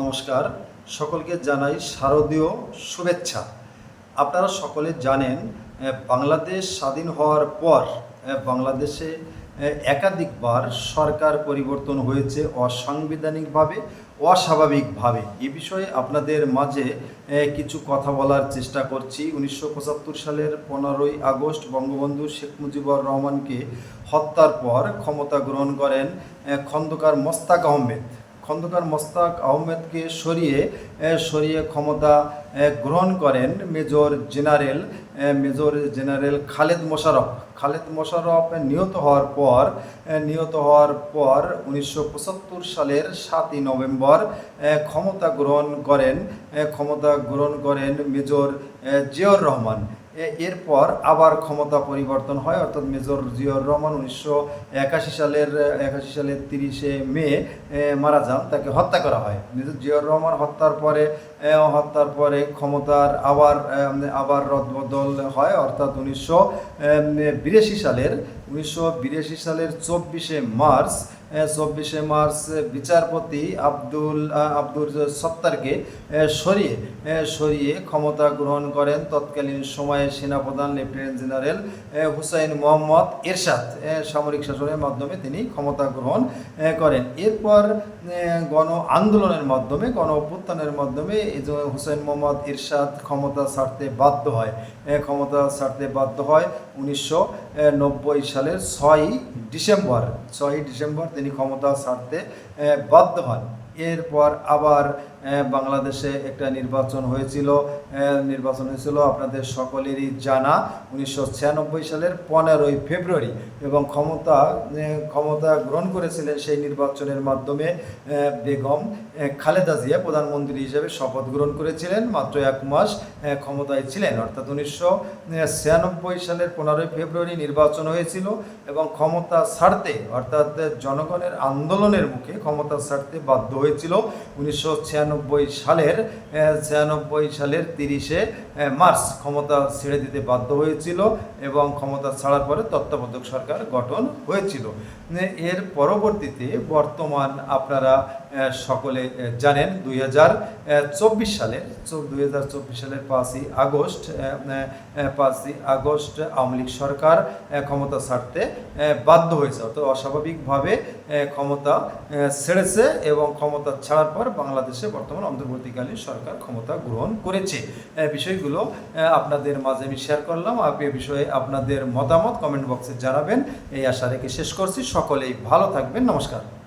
নমস্কার। সকলকে জানাই শারদীয় শুভেচ্ছা। আপনারা সকলে জানেন বাংলাদেশ স্বাধীন হওয়ার পর বাংলাদেশে একাধিকবার সরকার পরিবর্তন হয়েছে অসাংবিধানিকভাবে, অস্বাভাবিকভাবে। এ বিষয়ে আপনাদের মাঝে কিছু কথা বলার চেষ্টা করছি। উনিশশো পঁচাত্তর সালের পনেরোই আগস্ট বঙ্গবন্ধু শেখ মুজিবুর রহমানকে হত্যার পর ক্ষমতা গ্রহণ করেন খন্দকার মোস্তাক আহমেদ। খন্দকার মোস্তাক আহমেদকে সরিয়ে সরিয়ে ক্ষমতা গ্রহণ করেন major general major general Khaled Mosharraf Khaled Mosharraf নিহত হওয়ার পর নিহত হওয়ার পর উনিশশো পঁচাত্তর সালের সাতই নভেম্বর ক্ষমতা গ্রহণ করেন ক্ষমতা গ্রহণ করেন মেজর জিয়র রহমান। এরপর আবার ক্ষমতা পরিবর্তন হয়, অর্থাৎ মেজর জিয়র রহমান উনিশশো একাশি সালের একাশি সালের তিরিশে মে মারা যান, তাকে হত্যা করা হয়। মেজর জিয়র রহমান হত্যার পরে হত্যার পরে ক্ষমতার আবার আবার রদবদল হয়, অর্থাৎ উনিশশো বিরাশি সালের, উনিশশো বিরাশি সালের চব্বিশে মার্চ চব্বিশে মার্চ বিচারপতি আব্দুল আব্দুল সত্তারকে সরিয়ে সরিয়ে ক্ষমতা গ্রহণ করেন তৎকালীন সময়ে সেনাপ্রধান লেফটেন্যান্ট জেনারেল হুসাইন মোহাম্মদ এরশাদ। সামরিক শাসনের মাধ্যমে তিনি ক্ষমতা গ্রহণ করেন। এরপর গণ আন্দোলনের মাধ্যমে, গণ অভ্যুত্থানের মাধ্যমে হুসাইন মোহাম্মদ এরশাদ ক্ষমতা ছাড়তে বাধ্য হয়। ক্ষমতা ছাড়তে বাধ্য হয় উনিশশো নব্বই সালের ছয়ই ডিসেম্বর। ছয়ই ডিসেম্বর তিনি ক্ষমতা ছাড়তে বাধ্য হন। এরপর আবার বাংলাদেশে একটা নির্বাচন হয়েছিল। নির্বাচন হয়েছিল আপনাদের সকলেরই জানা। উনিশশো ছিয়ানব্বই সালের পনেরোই ফেব্রুয়ারি এবং ক্ষমতা ক্ষমতা গ্রহণ করেছিলেন সেই নির্বাচনের মাধ্যমে বেগম খালেদা জিয়া প্রধানমন্ত্রী হিসেবে শপথ গ্রহণ করেছিলেন। মাত্র এক মাস ক্ষমতায় ছিলেন। অর্থাৎ উনিশশো ছিয়ানব্বই সালের পনেরোই ফেব্রুয়ারি নির্বাচন হয়েছিল এবং ক্ষমতা ছাড়তে, অর্থাৎ জনগণের আন্দোলনের মুখে ক্ষমতা ছাড়তে বাধ্য হয়েছিল। উনিশশো ছিয়ানব্বই ছিয়ানব্বই সালের ছিয়ানব্বই সালের তিরিশে মার্চ ক্ষমতা ছেড়ে দিতে বাধ্য হয়েছিল এবং ক্ষমতা ছাড়ার পরে তত্ত্বাবধায়ক সরকার গঠন হয়েছিল। এর পরবর্তীতে বর্তমান আপনারা সকলে জানেন, দুই হাজার চব্বিশ সালের দুই হাজার চব্বিশ সালের পাঁচই আগস্ট পাঁচই আগস্ট আওয়ামী লীগ সরকার ক্ষমতা ছাড়তে বাধ্য হয়েছে। অর্থাৎ অস্বাভাবিকভাবে ক্ষমতা ছেড়েছে এবং ক্ষমতা ছাড়ার পর বাংলাদেশে বর্তমান অন্তর্বর্তীকালীন সরকার ক্ষমতা গ্রহণ করেছে। বিষয়গুলো আপনাদের মাঝে আমি শেয়ার করলাম। আপনি এ বিষয়ে আপনাদের মতামত কমেন্ট বক্সে জানাবেন। এই আশা রেখে শেষ করছি। সকলেই ভালো থাকবেন। নমস্কার।